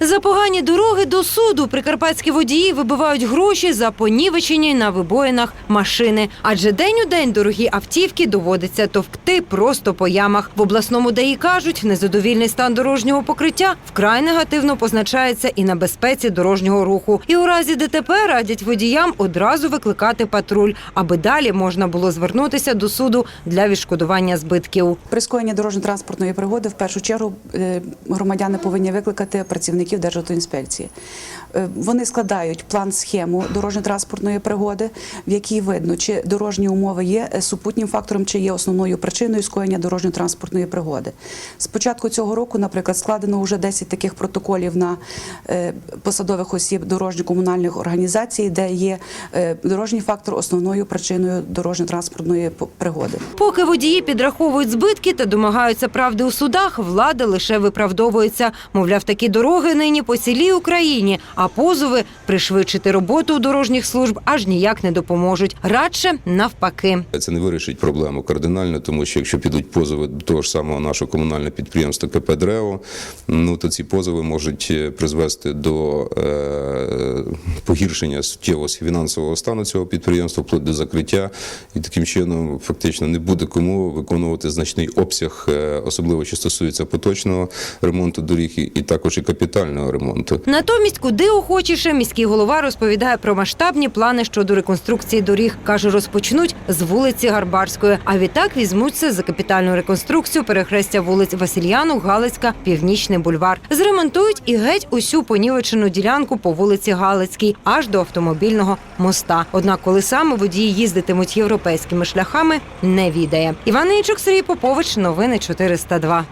За погані дороги до суду прикарпатські водії вибивають гроші за понівечені на вибоїнах машини. Адже день у день дорогі автівки доводиться товкти просто по ямах. В обласному ДАІ кажуть, незадовільний стан дорожнього покриття вкрай негативно позначається і на безпеці дорожнього руху. І у разі ДТП радять водіям одразу викликати патруль, аби далі можна було звернутися до суду для відшкодування збитків. При скоєнні дорожньо-транспортної пригоди в першу чергу е, громадяни повинні викликати працівників Державтоінспекції. Е, Вони складають план схему дорожньо-транспортної пригоди, в якій видно, чи дорожні умови є е, супутнім фактором, чи є основною причиною скоєння дорожньо-транспортної пригоди. З початку цього року, наприклад, складено вже 10 таких протоколів на е, посадових осіб дорожньо-комунальних організацій, де є дорожній фактор основною причиною дорожньо-транспортної пригоди. Поки водії підраховують збитки та домагаються правди у судах, влада лише виправдовується. Мовляв, такі дороги нині по цілій Україні, а позови пришвидшити роботу у дорожніх служб аж ніяк не допоможуть. Радше навпаки. Це не вирішить проблему кардинально, тому що якщо підуть позови до того ж самого нашого комунального підприємства КП «Древо», ну то ці позови можуть е, призвести до е, погіршення суттєвого фінансового стану цього підприємства, вплоть до закриття, і таким чином фактично не буде кому виконувати значний обсяг, е, особливо що стосується поточного ремонту доріг і також і капітального ремонту. Натомість, куди охочіше, міський голова розповідає про масштабні плани щодо реконструкції доріг. каже, розпочнуть з вулиці Гарбарської. А відтак візьмуться за капітальну реконструкцію перехрестя вулиць Васильянок, Галицька, Північний бульвар. Зремонтують і геть усю понівечену ділянку по вулиці Галицькій аж до автомобільного моста. Однак, коли саме водії їздитимуть європейськими шляхами, не відає. Іван Ничок, Сергій Попович, новини 402.